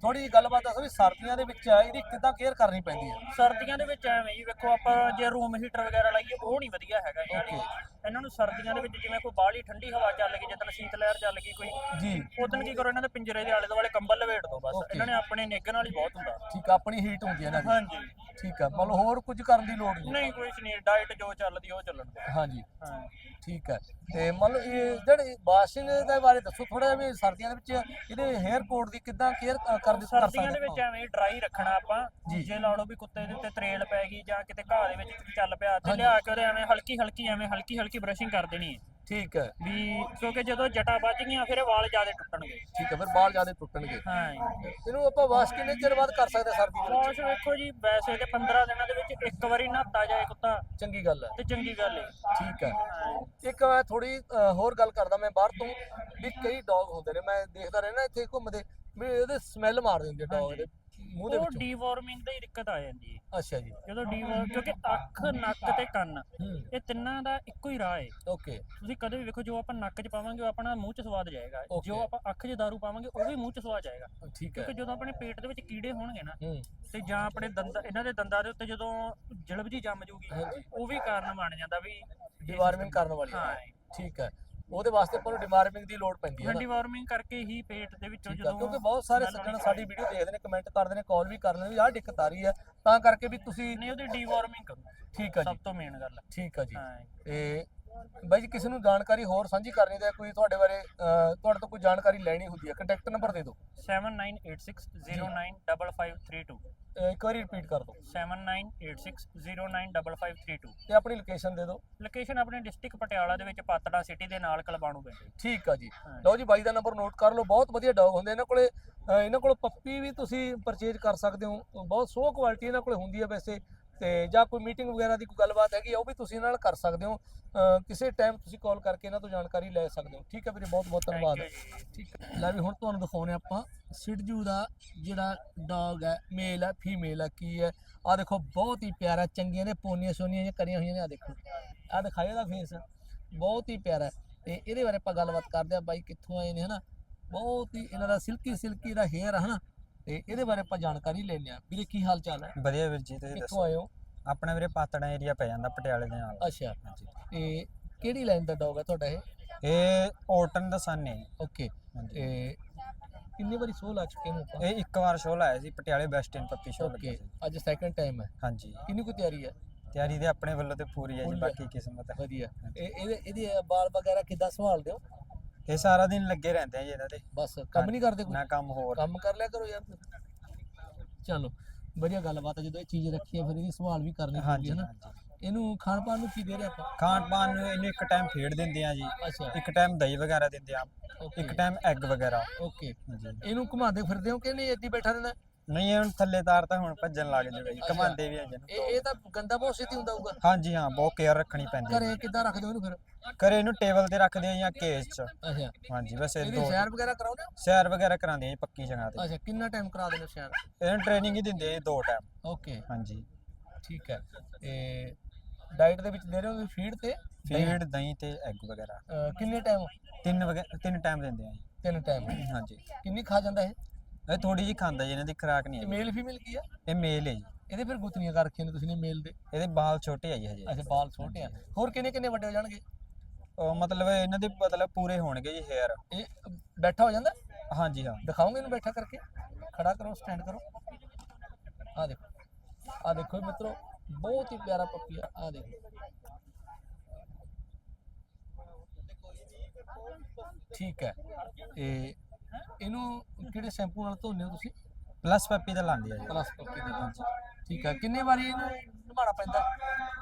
ਥੋੜੀ ਜਿਹੀ ਗੱਲਬਾਤ ਦੱਸੋ ਵੀ ਸਰਦੀਆਂ ਦੇ ਵਿੱਚ ਇਹਦੀ ਕਿੱਦਾਂ ਕੇਅਰ ਕਰਨੀ ਪੈਂਦੀ ਹੈ? ਸਰਦੀਆਂ ਦੇ ਵਿੱਚ ਐਵੇਂ ਜੀ ਵੇਖੋ ਆਪਾਂ ਜੇ ਰੂਮ ਹੀਟਰ ਵਗੈਰਾ ਲਾਈਏ ਉਹ ਨਹੀਂ ਵਧੀਆ ਹੈਗਾ ਲਈ ਇਹਨਾਂ ਨੂੰ ਸਰਦੀਆਂ ਦੇ ਵਿੱਚ ਜਿਵੇਂ ਕੋਈ ਬਾਹਲੀ ਠੰਡੀ ਹਵਾ ਚੱਲ ਗਈ ਜਦੋਂ ਸ਼ੀਤ ਲਹਿਰ ਚੱਲ ਗਈ ਕੋਈ ਜੀ। ਉਦੋਂ ਕੀ ਕਰੋ ਇਹਨਾਂ ਦੇ ਪਿੰਜਰੇ ਦੇ ਆਲੇ ਦੁਆਲੇ ਕੰਬਲ ਲਵੇਟ ਦਿਓ ਬਸ। Okay. ਇਹਨਾਂ ਨੇ ਆਪਣੇ ਨਿੱਘ ਨਾਲ ਹੀ ਬਹੁਤ ਹੁੰਦਾ। ਠੀਕ ਆ ਆਪਣੀ ਹੀਟ ਹੁੰਦੀ ਹੈ ਇਹਨਾਂ ਦੀ। ਹਾਂਜੀ। ਠੀਕ ਆ ਮਤਲਬ ਹੋਰ ਕੁਝ ਕਰਨ ਦੀ ਲੋੜ ਨਹੀਂ। ਨਹੀਂ ਕੋਈ ਨਹੀਂ ਡਾਈਟ ਜੋ ਚੱਲਦੀ ਉਹ ਚੱਲਣ ਦਿਓ। ਹਾਂਜੀ। ਹਾਂ। ਠੀਕ ਹੈ ਤੇ ਮੰਨ ਲਓ ਇਹ ਜਿਹੜੇ ਵਾਸ਼ਿੰਗ ਦੇ ਬਾਰੇ ਦੱਸੋ ਥੋੜਾ ਜਿਹਾ ਵੀ ਸਰਦੀਆਂ ਦੇ ਵਿੱਚ ਇਹਦੇ 헤ਅਰ ਕੋਟ ਦੀ ਕਿੱਦਾਂ ਕੇਅਰ ਕਰ ਸਰਦੀਆਂ ਦੇ ਵਿੱਚ ਐਵੇਂ ਡਰਾਈ ਰੱਖਣਾ ਆਪਾਂ। ਜੀ। ਜੇ ਲਾ ਲਓ ਵੀ ਕੁੱਤੇ ਦੇ ਉੱਤੇ ਤਰੇਲ ਪੈ ਗਈ ਜਾਂ ਕਿਤੇ ਘਾਹ ਦੇ ਵਿੱਚ ਚੱਲ ਪਿਆ ਤੇ ਲਿਆ ਕੇ ਉਹਦੇ ਐਵੇਂ ਹਲਕੀ ਹਲਕੀ ਐਵੇਂ ਹਲਕੀ ਹਲਕੀ ਬ੍ਰਸ਼ਿੰਗ ਕਰ ਦੇਣੀ ਹੈ। ਠੀਕ ਹੈ। ਵੀ ਕਿਉਂਕਿ ਜਦੋਂ ਜਟਾ ਵੱਜ ਗਈਆਂ ਫਿਰ ਇਹ ਵਾਲ ਜ਼ਿਆਦਾ ਟੁੱਟਣਗੇ। ਠੀਕ ਹੈ ਫਿਰ ਬਾਲ ਜ਼ਿਆਦਾ ਟੁੱਟਣਗੇ। ਹਾਂ ਜੀ। ਇਹਨੂੰ ਆਪਾਂ ਵਾਸ਼ ਕਿੰਨੇ ਚਿਰ ਬਾਅਦ ਕਰ ਸਕਦੇ ਹਾਂ ਸਰਦੀ ਦੇ ਵਿੱਚ? ਵਾਸ਼ ਵੇਖੋ ਜੀ ਵੈਸੇ ਤੇ 15 ਦਿਨਾਂ ਦੇ ਵਿੱਚ ਇੱਕ ਵਾਰੀ ਨਹਾਤਾ ਜਾਏ ਕੁੱਤਾ। ਚੰਗੀ ਗੱਲ ਹੈ। ਤੇ ਚੰਗੀ ਗੱਲ ਹੈ। ਠੀਕ ਹੈ। ਹਾਂ ਇੱਕ ਮੈਂ ਥੋੜੀ ਹੋਰ ਗੱਲ ਕਰਦਾ ਮੈਂ ਬਾਹਰ ਤੋਂ। ਵੀ ਕਈ ਡੌਗ ਹੁੰਦੇ ਨੇ ਮੈਂ ਦੇਖਦਾ ਰਹਿਣਾ ਇੱਥੇ ਘੁੰਮਦੇ। ਵੀ ਇਹਦੇ ਸਮੈਲ ਮਾਰ ਦਿੰਦੇ ਡੌਗ ਦੇ। ਮੂੰਹ ਦੇ ਉਹ ਵਿੱਚੋਂ? ਡੀਵਾਰਮਿੰਗ ਦੀ ਦਿੱਕਤ ਆ ਜਾਂਦੀ ਹੈ ਅੱਛਾ ਜੀ। ਜਦੋਂ ਡੀਵਾਰ ਕਿਉਂਕਿ ਅੱਖ ਨੱਕ ਤੇ ਕੰਨ ਹੂੰ। ਇਹ ਤਿੰਨਾਂ ਦਾ ਇੱਕੋ ਹੀ ਰਾਹ ਹੈ ਓਕੇ। ਤੁਸੀਂ ਕਦੇ ਵੀ ਵੇਖੋ ਜੋ ਆਪਾਂ ਨੱਕ 'ਚ ਪਾਵਾਂਗੇ ਉਹ ਆਪਣਾ ਮੂੰਹ 'ਚ ਸਵਾਦ ਜਾਏਗਾ। Okay. ਜੋ ਆਪਾਂ ਅੱਖ 'ਚ ਦਾਰੂ ਪਾਵਾਂਗੇ ਉਹ ਵੀ ਮੂੰਹ 'ਚ ਸਵਾਦ ਜਾਏਗਾ। ਠੀਕ ਹੈ। ਕਿਉਂਕਿ ਜਦੋਂ ਆਪਣੇ ਪੇਟ ਦੇ ਵਿੱਚ ਕੀੜੇ ਹੋਣਗੇ ਨਾ ਹੂੰ। ਤੇ ਜਾਂ ਆਪਣੇ ਦੰਦ ਇਹਨਾਂ ਦੇ ਦੰਦਾਂ ਦੇ ਉੱਤੇ ਜਦੋਂ ਜਲਬ ਜੀ ਜੰਮ ਜੂਗੀ ਹਾਂਜੀ। ਉਹ ਵੀ ਕਾਰਨ ਬਣ ਜਾਂਦਾ ਵੀ ਡਿਵਾਰਮਿੰਗ ਕਰਨ ਵਾਲੀ ਹਾਂ। ਠੀਕ ਹੈ। ਉਹਦੇ ਵਾਸਤੇ ਆਪਾਂ ਨੂੰ ਡਿਵਾਰਮਿੰਗ ਦੀ ਲੋੜ ਪੈਂਦੀ ਹੈ ਨਾ। ਡੀਵਾਰਮਿੰਗ ਕਰਕੇ ਹੀ ਪੇਟ ਦੇ ਵਿੱਚੋਂ ਠੀਕ ਆ ਜਦੋਂ ਕਿਉਂਕਿ ਬਹੁਤ ਸਾਰੇ smell ਸੱਜਣ ਸਾਡੀ ਵੀਡੀਓ ਦੇਖਦੇ ਨੇ ਕਮੈਂਟ ਕਰਦੇ ਨੇ ਕਾਲ ਵੀ ਕਰਦੇ ਨੇ ਆਹ ਦਿੱਕਤ ਆ ਰਹੀ ਹੈ। ਤਾਂ ਕਰਕੇ ਵੀ ਤੁਸੀਂ ਨਹੀਂ ਉਹਦੀ ਡੀਵਾਰਮਿੰਗ ਕਰੋ। ਠੀਕ ਆ ਸਭ ਜੀ ਤੋਂ ਮੇਨ ਗੱਲ। ਠੀਕ ਆ ਜੀ। ਹਾਂ ਤੇ ਬਾਈ ਜੀ ਕਿਸੇ ਨੂੰ ਜਾਣਕਾਰੀ ਹੋਰ ਸਾਂਝੀ ਕਰਨੀ ਤੇ ਕੋਈ ਤੁਹਾਡੇ ਬਾਰੇ ਅਹ, ਤੁਹਾਡੇ ਤੋਂ ਕੋਈ ਜਾਣਕਾਰੀ ਲੈਣੀ ਹੁੰਦੀ ਹੈ ਕੰਟੈਕਟ ਨੰਬਰ ਦੇ ਦਿਓ। 7986095532 ਅਹ, ਇੱਕ ਵਾਰੀ ਰਿਪੀਟ ਕਰ ਦਿਓ। 7986095532 ਤੇ ਆਪਣੀ ਲੋਕੇਸ਼ਨ ਦੇ ਦਿਓ। ਲੋਕੇਸ਼ਨ ਆਪਣੇ ਡਿਸਟ੍ਰਿਕਟ ਪਟਿਆਲਾ ਦੇ ਵਿੱਚ ਪਾਤੜਾ ਸਿਟੀ ਦੇ ਨਾਲ ਕਲਬਾਣੂ ਪਿੰਡ। ਠੀਕ ਆ ਜੀ। ਲਓ ਜੀ ਬਾਈ ਦਾ ਨੰਬਰ ਨੋਟ ਕਰ ਲਓ। ਬਹੁਤ ਵਧੀਆ ਡੌਗ ਹੁੰਦੇ ਇਹਨਾਂ ਕੋਲੇ ਅਹ ਇਹਨਾਂ ਕੋਲ ਪੱਪੀ ਵੀ ਤੁਸੀਂ ਪਰਚੇਜ ਕਰ ਸਕਦੇ ਹੋ। ਬਹੁਤ ਸੋਹ ਕੁਆਲਿਟੀ ਇਹਨਾਂ ਕੋਲੇ ਹੁੰਦੀ ਹੈ ਵੈਸੇ। ਤੇ ਜਾਂ ਕੋਈ ਮੀਟਿੰਗ ਵਗੈਰਾ ਦੀ ਕੋਈ ਗੱਲਬਾਤ ਹੈਗੀ ਆ ਉਹ ਵੀ ਤੁਸੀਂ ਇਹਨਾਂ ਨਾਲ ਕਰ ਸਕਦੇ ਹੋ। ਕਿਸੇ ਟਾਈਮ ਤੁਸੀਂ ਕਾਲ ਕਰਕੇ ਇਹਨਾਂ ਤੋਂ ਜਾਣਕਾਰੀ ਲੈ ਸਕਦੇ ਹੋ। ਠੀਕ ਹੈ ਵੀਰੇ ਬਹੁਤ ਬਹੁਤ ਧੰਨਵਾਦ। ਠੀਕ ਹੈ। ਲੈ ਵੀ ਹੁਣ ਤੁਹਾਨੂੰ ਦਿਖਾਉਣੇ ਆਪਾਂ। ਸਿਡਜੂ ਦਾ ਜਿਹੜਾ ਡੌਗ ਹੈ ਮੇਲ ਹੈ ਫੀਮੇਲ ਹੈ ਕੀ ਹੈ। ਆ ਦੇਖੋ ਬਹੁਤ ਹੀ ਪਿਆਰਾ ਚੰਗੀਆਂ ਨੇ ਪੋਨੀਆਂ ਸੋਨੀਆਂ ਜਿਹੀਆਂ ਕਰੀਆਂ ਹੋਈਆਂ ਨੇ ਆ ਦੇਖੋ। ਆ ਦਿਖਾਇਓ ਦਾ ਫੇਸ ਬਹੁਤ ਹੀ ਪਿਆਰਾ। ਹੈ। ਤੇ ਇਹਦੇ ਬਾਰੇ ਆਪਾਂ ਗੱਲਬਾਤ ਕਰਦੇ ਆ ਬਾਈ ਕਿੱਥੋਂ ਆਏ ਨੇ ਹਨਾ। ਬਹੁਤ ਹੀ ਇਹਨਾਂ ਦਾ ਸਿਲਕੀ ਸਿਲਕੀ ਦਾ ਹੇਅਰ ਹਨਾ। ਤੇ ਇਹਦੇ ਬਾਰੇ ਆਪਾਂ ਜਾਣਕਾਰੀ ਲੈਣੇ ਆ ਵੀਰੇ ਕੀ ਹਾਲ ਚਾਲ ਹੈ? ਵਧੀਆ ਵੀਰ ਜੀ ਤੁਸੀਂ ਕਿੱਥੋਂ ਦੱਸੋ? ਆਏ ਹੋ? ਆਪਣਾ ਵੀਰੇ ਪਾਤੜਾ ਏਰੀਆ ਪੈ ਜਾਂਦਾ ਪਟਿਆਲੇ ਦੇ ਨਾਲ। ਅੱਛਾ ਤੇ ਕਿਹੜੀ ਲਾਈਨ ਦਾ ਡੌਗ ਹੈ ਤੁਹਾਡਾ ਇਹ? ਇਹ ਔਟਨ ਦਾ ਸਨ ਹੈ। ਓਕੇ ਤੇ ਕਿੰਨੀ ਵਾਰੀ ਸੋਲ ਆ ਚੁੱਕੇ ਨੇ ਆਪਾਂ? ਇਹ ਇੱਕ ਵਾਰ ਸ਼ੋਅ ਲਾਇਆ ਸੀ ਪਟਿਆਲੇ ਬੈਸਟ ਇਨ ਪੱਪੀ ਸ਼ੋਅ ਲੱਗਾ ਓਕੇ ਅੱਜ ਸੈਕੰਡ ਟਾਈਮ ਹੈ। ਹਾਂਜੀ। ਕਿੰਨੀ ਕੁ ਤਿਆਰੀ ਹੈ? ਤਿਆਰੀ ਦੇ ਆਪਣੇ ਵੱਲੋਂ ਤੇ ਪੂਰੀ ਹੈ ਜੀ। ਬਾਕੀ ਕਿਸਮਤ ਹੈ। ਵਧੀਆ। ਇਹ ਇਹਦੇ ਇਹਦੀ ਬਾਲ ਵਗੈਰਾ ਕਿੱਦਾਂ ਸੰਭਾਲਦੇ ਹੋ? ਇਹ ਸਾਰਾ ਦਿਨ ਲੱਗੇ ਰਹਿੰਦੇ ਆ ਜੀ ਇਹਨਾਂ ਬਸ ਕੰਮ ਨਹੀਂ ਕਰਦੇ ਕੋਈ? ਨਾ ਕੰਮ ਹੋਰ। ਕੰਮ ਕਰ ਲਿਆ ਕਰੋ ਯਾਰ। ਚਲੋ ਵਧੀਆ ਗੱਲਬਾਤ ਹੈ ਜਦੋਂ ਇਹ ਚੀਜ਼ ਰੱਖੀ ਹੈ ਫਿਰ ਇਹਦੀ ਸੰਭਾਲ ਵੀ ਕਰਨੀ ਪੈਂਦੀ ਹੈ ਨਾ। ਇਹਨੂੰ ਖਾਣ ਪਾਣ ਨੂੰ ਕੀ ਦੇ ਰਹੇ ਆਪਾਂ? ਖਾਣ ਪਾਣ ਨੂੰ ਇਹਨੂੰ ਇੱਕ ਟਾਈਮ ਫੀਡ ਦਿੰਦੇ ਆ ਜੀ। ਇੱਕ ਟਾਈਮ ਦਹੀਂ ਵਗੈਰਾ ਦਿੰਦੇ ਆ। ਇੱਕ ਟਾਈਮ ਐਗ ਵਗੈਰਾ। ਓਕੇ ਇਹਨੂੰ ਘੁਮਾਉਂਦੇ ਫਿਰਦੇ ਹੋ ਕਿ ਨਹੀਂ ਇੱਦੀ ਬੈਠਾ ਰਹਿੰਦਾ? ਨਹੀਂ ਇਹ ਹੁਣ ਥੱਲੇ ਤਾਰ ਤਾਂ ਹੁਣ ਭੱਜਣ ਲੱਗ ਜਾਊਗਾ ਜੀ ਕਮਾਉਂਦੇ ਵੀ ਆ ਜੀ ਇਹ ਇਹ ਤਾਂ ਗੰਦਾ ਬਹੁਤ ਛੇਤੀ ਹੁੰਦਾ ਹੋਊਗਾ। ਹਾਂਜੀ ਹਾਂ ਬਹੁਤ ਕੇਅਰ ਰੱਖਣੀ ਪੈਂਦੀ ਹੈ। ਘਰੇ ਕਿੱਦਾਂ ਰੱਖਦੇ ਹੋ ਇਹਨੂੰ ਫਿਰ? ਘਰੇ ਇਹਨੂੰ ਟੇਬਲ ਤੇ ਰੱਖਦੇ ਆ ਜਾਂ ਕੇਜ 'ਚ। ਅੱਛਾ। ਹਾਂਜੀ ਵੈਸੇ ਇਹਦੀ ਦੋ ਸੈਰ ਵਗੈਰਾ ਕਰਾਉਂਦੇ ਹੋ? ਸੈਰ ਵਗੈਰਾ ਕਰਾਉਂਦੇ ਆ ਜੀ ਪੱਕੀ ਜਗ੍ਹਾ ਤੇ। ਅੱਛਾ ਕਿੰਨਾ ਟਾਈਮ ਕਰਾ ਦਿੰਦੇ ਹੋ ਸੈਰ? ਇਹਨਾਂ ਟ੍ਰੇਨਿੰਗ ਹੀ ਦਿੰਦੇ ਆ ਜੀ ਦੋ ਟਾਈਮ ਓਕੇ ਹਾਂਜੀ। ਠੀਕ ਹੈ। ਤੇ ਡਾਈਟ ਦੇ ਵਿੱਚ ਦੇ ਰਹੇ ਹੋ ਫੀਡ ਤੇ? ਫੀਡ ਦਹੀਂ ਤੇ ਐਗ ਵਗੈਰਾ। ਅਹ ਕਿੰਨੇ ਟਾਈਮ ਤਿੰਨ ਵਗੈਰਾ ਤਿੰਨ ਟਾਈਮ ਦਿੰਦੇ ਆ ਜੀ। ਤਿੰਨ ਟਾਈਮ ਹਾਂਜੀ। ਕਿੰਨੀ ਖਾ ਜਾਂਦਾ ਇਹ? ਇਹ ਥੋੜੀ ਜਿਹੀ ਖਾਂਦਾ ਜੀ ਇਹਨਾਂ ਦੀ ਖੁਰਾਕ ਨਹੀਂ ਹੈ ਮੇਲ ਫੀਮੇਲ ਕੀ ਆ? ਇਹ ਮੇਲ ਹੈ ਜੀ। ਇਹਦੇ ਫਿਰ ਗੁੱਤਨੀਆਂ ਕਰ ਰੱਖੀਆਂ ਨੇ ਤੁਸੀਂ ਨੇ ਮੇਲ ਦੇ? ਇਹਦੇ ਬਾਲ ਛੋਟੇ ਆ ਜੀ ਹਜੇ। ਅੱਛਾ ਬਾਲ ਛੋਟੇ ਆ। ਹੋਰ ਕਿੰਨੇ ਕਿੰਨੇ ਵੱਡੇ ਹੋ ਜਾਣਗੇ? ਉਹ ਮਤਲਬ ਇਹਨਾਂ ਦੇ ਮਤਲਬ ਪੂਰੇ ਹੋਣਗੇ ਜੀ ਹੇਅਰ ਇਹ ਬੈਠਾ ਹੋ ਜਾਂਦਾ? ਹਾਂਜੀ ਹਾਂ। ਦਿਖਾਓਗੇ ਇਹਨੂੰ ਬੈਠਾ ਕਰਕੇ? ਖੜਾ ਕਰੋ ਸਟੈਂਡ ਕਰੋ। ਆ ਦੇਖੋ। ਆ ਦੇਖੋ ਜੀ ਮਿੱਤਰੋ ਬਹੁਤ ਹੀ ਪਿਆਰਾ ਪੱਪੀ ਆ। ਆ ਦੇਖੋ। ਠੀਕ ਹੈ। ਇਹ ਇਹਨੂੰ ਕਿਹੜੇ ਸ਼ੈਂਪੂ ਨਾਲ ਧੋਨੇ ਹੋ ਤੁਸੀਂ? ਪਲੱਸ ਪੱਪੀ ਦਾ ਲਾਂਦੀ ਆ ਜੀ। ਪਲਸ ਪੱਪੀ ਦੇ ਨਾਲ ਠੀਕ ਹੈ ਕਿੰਨੇ ਵਾਰੀ ਇਹਨੂੰ ਨਵਾਉਣਾ ਪੈਂਦਾ?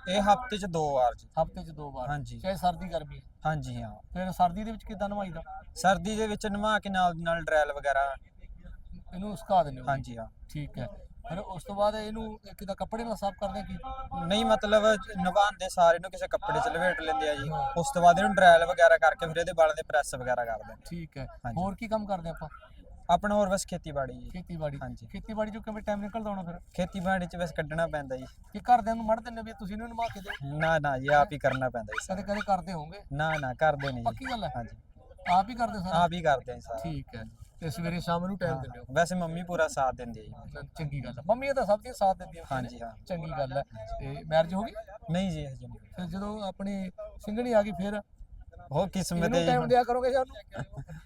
ਇਹ ਹਫ਼ਤੇ 'ਚ ਦੋ ਵਾਰ ਜੀ। ਹਫ਼ਤੇ 'ਚ ਦੋ ਵਾਰ। ਹਾਂਜੀ। ਚਾਹੇ ਸਰਦੀ ਗਰਮੀ। ਹਾਂਜੀ ਹਾਂ। ਫਿਰ ਸਰਦੀ ਦੇ ਵਿੱਚ ਕਿੱਦਾਂ ਨਵਾਈਦਾ ਸਰਦੀ ਦੇ ਵਿੱਚ ਨਵਾ ਕੇ ਨਾਲ ਦੀ ਨਾਲ ਡਰੈਲ ਵਗੈਰਾ ਇਹਨੂੰ ਸੁਕਾ ਦਿੰਦੇ ਹੋ ਹਾਂਜੀ ਹਾਂ। ਠੀਕ ਹੈ। ਫਿਰ ਉਸ ਤੋਂ ਬਾਅਦ ਇਹਨੂੰ ਕਿਦਾਂ ਕੱਪੜੇ ਨਾਲ ਸਾਫ਼ ਕਰਦੇ ਕੀ ਨਹੀਂ ਮਤਲਬ ਨਵਾਉਂਦੇ ਸਾਰੇ ਨੂੰ ਕਿਸੇ ਕੱਪੜੇ 'ਚ ਲਵੇਟ ਲੈਂਦੇ ਆ ਜੀ। ਉਸ ਤੋਂ ਬਾਅਦ ਇਹਨੂੰ ਡਰੈਲ ਵਗੈਰਾ ਕਰਕੇ ਫਿਰ ਇਹਦੇ ਵਾਲਾਂ ਦੇ ਪ੍ਰੈਸ ਵਗੈਰਾ ਕਰਦੇ ਆ। ਠੀਕ ਹੈ। ਹਾਂਜੀ। ਹੋਰ ਕੀ ਕੰਮ ਕਰਦੇ ਆਪਾਂ? ਆਪਣਾ ਹੋਰ ਬਸ ਖੇਤੀਬਾੜੀ ਜੀ। ਖੇਤੀਬਾੜੀ। ਹਾਂਜੀ। ਖੇਤੀਬਾੜੀ ਚੋਂ ਕਿਵੇਂ ਟਾਈਮ ਨਿਕਲਦਾ ਹੋਣਾ ਫਿਰ? ਖੇਤੀਬਾੜੀ 'ਚ ਬਸ ਕੱਢਣਾ ਪੈਂਦਾ ਜੀ। ਕਿ ਘਰਦਿਆਂ ਨੂੰ ਮੜ ਦਿੰਦੇ ਵੀ ਤੁਸੀਂ ਇਹਨੂੰ ਨਵਾ ਕੇ ਦਿਓ? ਨਾ ਨਾ ਜੀ ਆਪ ਹੀ ਕਰਨਾ ਪੈਂਦਾ ਜੀ ਕਦੇ ਕਦੇ ਕਰਦੇ ਹੋਵੋਗੇ? ਨਾ ਨਾ ਕਰਦੇ ਨਹੀਂ ਪੱਕੀ ਗੱਲ ਹੈ? ਹਾਂਜੀ। ਆਪ ਹੀ ਕਰਦੇ ਸਾਰਾ? ਆਪ ਹੀ ਕਰਦੇ ਆ ਜੀ ਸਾਰਾ। ਠੀਕ ਹੈ। ਤੇ ਸਵੇਰੇ ਸ਼ਾਮ ਨੂੰ ਟਾਈਮ ਦਿੰਦੇ ਹੋ। ਵੈਸੇ ਮੰਮੀ ਪੂਰਾ ਸਾਥ ਦਿੰਦੀ ਹੈ ਜੀ। ਚੰਗੀ ਗੱਲ ਹੈ ਮੰਮੀ ਤਾਂ ਸਭ ਦੀ ਸਾਥ ਦਿੰਦੀ ਹੈ ਹਾਂਜੀ ਹਾਂ। ਚੰਗੀ ਗੱਲ ਹੈ ਤੇ ਮੈਰਿਜ ਹੋ ਗਈ? ਨਹੀਂ ਜੀ ਹਜੇ ਨਹੀਂ। ਫਿਰ ਜਦੋਂ ਆਪਣੀ ਸਿੰਘਣੀ ਆ ਗਈ ਫਿਰ ਉਹ ਕਿਸਮਤ ਹੈ ਇਹਨੂੰ ਟਾਈਮ। ਦਿਆ ਕਰੋਗੇ ਸਾਨੂੰ?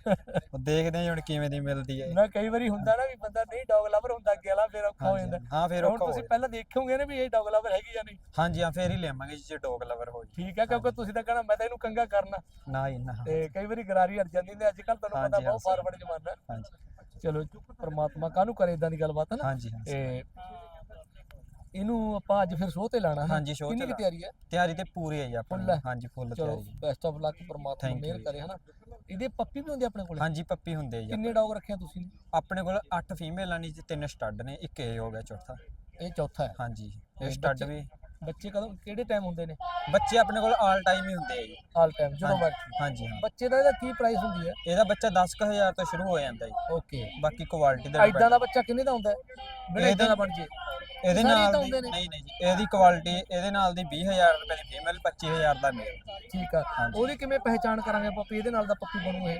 ਉਹ ਦੇਖਦੇ ਹਾਂ ਜੀ ਹੁਣ ਕਿਵੇਂ ਦੀ ਮਿਲਦੀ ਹੈ। ਨਾ ਕਈ ਵਾਰੀ ਹੁੰਦਾ ਨਾ ਵੀ ਬੰਦਾ ਨਹੀਂ ਡੌਗ ਲਵਰ ਹੁੰਦਾ ਅੱਗੇ ਵਾਲਾ ਫਿਰ ਔਖਾ ਹੋ ਜਾਂਦਾ। ਹਾਂ ਫਿਰ ਔਖਾ ਤੁਸੀਂ ਪਹਿਲਾਂ ਦੇਖੋਗੇ ਨਾ ਵੀ ਇਹ ਡੌਗ ਲਵਰ ਹੈਗੀ ਜਾਂ ਨਹੀਂ। ਹਾਂਜੀ ਹਾਂ ਫੇਰ ਹੀ ਲਿਆਵਾਂਗੇ ਜੀ ਡੌਗ ਲਵਰ ਹੋ ਜੀ। ਠੀਕ ਹੈ ਕਿਉਂਕਿ ਤੁਸੀਂ ਤਾਂ ਕਹਿਣਾ ਮੈਂ ਤਾਂ ਇਹਨੂੰ ਕੰਗਾ ਕਰਨਾ। ਨਾ ਹੀ ਨਾ। ਤੇ ਕਈ ਵਾਰੀ ਗਰਾਰੀ ਅੜ ਜਾਂਦੀ ਨੇ ਅੱਜ ਕੱਲ ਤੁਹਾਨੂੰ ਪਤਾ ਬਹੁਤ। ਫਾਰਵਰਡ ਜ਼ਮਾਨਾ। ਹਾਂਜੀ। ਚਲੋ ਪ੍ਰਮਾਤਮਾ ਕਾਹਨੂੰ ਕਰੇ ਇਦਾਂ ਦੀ ਗੱਲਬਾਤ ਨਾ? ਹਾਂਜੀ ਤੇ ਇਹਨੂੰ ਆਪਾਂ ਅੱਜ ਫਿਰ ਸ਼ੋਅ ਤੇ ਲਾਣਾ ਹੈ ਹਾਂਜੀ, ਕਿੰਨੀ ਤੇ ਕੁ ਤਿਆਰੀ ਹੈ ਤਿਆਰੀ ਤੇ ਪੂਰੀ ਹੈ ਜੀ ਹੈ? ਹਾਂਜੀ ਫੁੱਲ ਚਲੋ ਤਿਆਰੀ ਹੈ। ਬੈਸਟ ਆਫ ਲੱਕ ਪ੍ਰਮਾਤਮਾ Thank you ਮਿਹਰ ਜੀ। ਕਰੇ ਹਨਾ ਇਹਦੇ ਪੱਪੀ ਵੀ ਹੁੰਦੇ ਆਪਣੇ ਕੋਲ ਹਾਂਜੀ ਪੱਪੀ ਹੁੰਦੇ ਆ ਜੀ ਕਿੰਨੇ ਡੌਗ ਰੱਖਿਆ ਤੁਸੀਂ ਨੇ? ਆਪਣੇ ਕੋਲ 8 ਫੀਮੇਲਾਂ ਨੇ ਜੀ ਤਿੰਨ ਸਟੱਡ ਨੇ ਇੱਕ ਇਹ ਹੋ ਗਿਆ ਚੌਥਾ ਇਹ ਚੌਥਾ ਹੈ ਹਾਂਜੀ ਇਹ ਸਟੱਡ ਬੱਚੇ? ਵੀ ਬੱਚੇ ਕਦੋਂ ਕਿਹੜੇ ਟਾਈਮ ਹੁੰਦੇ ਨੇ? ਬੱਚੇ ਆਪਣੇ ਕੋਲ ਆਲ ਟਾਈਮ ਹੀ ਹੁੰਦੇ ਆ ਜੀ। ਆਲ ਟਾਈਮ ਜਦੋਂ ਹਾਂਜੀ, ਮਰਜ਼ੀ। ਹਾਂਜੀ ਹਾਂ ਬੱਚੇ ਦਾ ਇਹਦਾ ਕੀ ਪ੍ਰਾਈਸ ਹੁੰਦੀ ਹੈ ਇਹਦਾ ਬੱਚਾ 10000 ਤੋਂ ਸ਼ੁਰੂ ਹੋ ਜਾਂਦਾ ਜੀ। ਓਕੇ ਬਾਕੀ ਕੁਆਲਿਟੀ ਦਾ ਐਦਾਂ ਦਾ ਬੱਚਾ ਕਿੰਨੇ ਦਾ ਹੁੰਦਾ? ਹੈ ਇਹਦੇ- ਏਦਾਂ ਦਾ ਬਣ ਜੇ। ਇਹਦੇ ਸਾਰੇ ਨਾਲ ਤਾਂ ਦੀ ਹੁੰਦੇ ਨੇ। ਨਹੀਂ ਨਹੀਂ ਜੀ ਇਹਦੀ ਕੁਆਲਿਟੀ ਇਹਦੇ ਨਾਲ ਦੀ 20000 ਰੁਪਏ ਦੀ ਫੀਮੇਲ 25000 ਦਾ ਮੇਲ ਠੀਕ ਆ। ਹਾਂਜੀ। ਉਹਦੀ ਕਿਵੇਂ ਪਹਿਚਾਣ ਕਰਾਂਗੇ ਪੱਪੀ ਇਹਦੇ ਨਾਲ ਦਾ ਪੱਪੀ ਬਣੂ ਇਹ?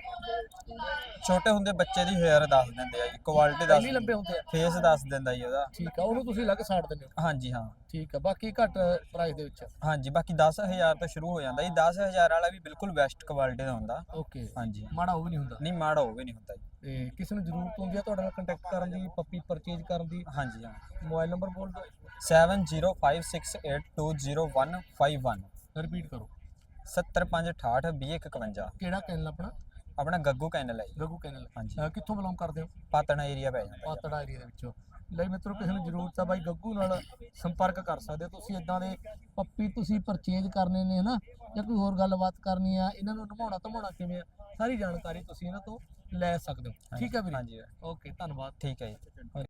ਛੋਟੇ ਹੁੰਦੇ ਬੱਚੇ ਦੀ ਹੇਅਰ ਦੱਸ ਦਿੰਦੇ ਆ ਜੀ ਕੁਆਲਿਟੀ ਦੱਸ ਪਹਿਲੀ ਲੰਬੇ ਹੁੰਦੇ ਆ। ਫੇਸ ਦੱਸ ਦਿੰਦਾ ਜੀ ਉਹਦਾ। ਠੀਕ ਆ ਉਹਨੂੰ ਤੁਸੀਂ ਅਲੱਗ ਛਾੜ ਦਿੰਦੇ ਹੋ? ਹਾਂਜੀ ਹਾਂ। ਠੀਕ ਆ ਬਾਕੀ ਘੱਟ ਪ੍ਰਾਈਸ ਦੇ ਵਿੱਚ ਹਾਂਜੀ ਬਾਕੀ 10000 ਤੋਂ ਸ਼ੁਰੂ ਹੋ ਜਾਂਦਾ ਜੀ। 10000 ਵਾਲਾ ਵੀ ਬਿਲਕੁਲ ਬੈਸਟ ਕੁਆਲਿਟੀ ਦਾ ਹੁੰਦਾ। ਓਕੇ ਹਾਂਜੀ। ਮਾੜਾ ਉਹ ਵੀ ਨਹੀਂ ਹੁੰਦਾ। ਨਹੀਂ ਮਾੜਾ ਉਹ ਵੀ ਨਹੀਂ ਹੁੰਦਾ ਜੀ। ਤੇ ਕਿਸੇ ਨੂੰ ਜ਼ਰੂਰਤ ਹੁੰਦੀ ਆ ਤੁਹਾਡੇ ਨਾਲ ਕੰਟੈਕਟ ਕਰਨ ਦੀ ਪੱਪੀ ਪਰਚੇਜ ਕਰਨ ਦੀ? ਹਾਂਜੀ ਹਾਂ। ਮੋਬਾਈਲ ਨੰਬਰ ਬੋਲ ਦਿਓ। 7056820151 ਰਿਪੀਟ ਕਰੋ। 70568 2151 ਕਿਹੜਾ ਕੈਨਲ ਆਪਣਾ? ਆਪਣਾ ਗੱਗੂ ਕੈਨਲ ਹੈ ਜੀ। ਗੱਗੂ ਕੈਨਲ। ਹਾਂਜੀ। ਅਹ ਕਿੱਥੋਂ ਬਿਲੋਂਗ ਕਰਦੇ ਹੋ? ਪਾਤਣਾ ਏਰੀਆ ਪੈ ਜਾਂਦਾ ਜੀ। ਪਾਤੜਾ ਏਰੀਆ ਦੇ ਵਿੱਚੋਂ। ਲਈ ਮਿੱਤਰੋ ਕਿਸੇ ਨੂੰ ਜ਼ਰੂਰਤ ਆ ਬਾਈ ਗੱਗੂ ਨਾਲ ਸੰਪਰਕ ਕਰ ਸਕਦੇ ਹੋ। ਤੁਸੀਂ ਇਦਾਂ ਦੇ ਪੱਪੀ ਤੁਸੀਂ ਪਰਚੇਜ ਕਰਨੇ ਨੇ ਹਨਾ? ਜਾਂ ਕੋਈ ਹੋਰ ਗੱਲਬਾਤ ਕਰਨੀ ਆ ਇਹਨਾਂ ਨੂੰ ਨਮਾਉਣਾ ਧਮਾਉਣਾ ਕਿਵੇਂ ਆ ਸਾਰੀ ਜਾਣਕਾਰੀ ਤੁਸੀਂ ਇਹਨਾਂ ਤੋਂ ਲੈ ਸਕਦੇ ਹੋ। ਠੀਕ ਹੈ ਵੀਰੇ? ਹਾਂਜੀ। ਓਕੇ ਧੰਨਵਾਦ। ਠੀਕ ਹੈ ਜੀ।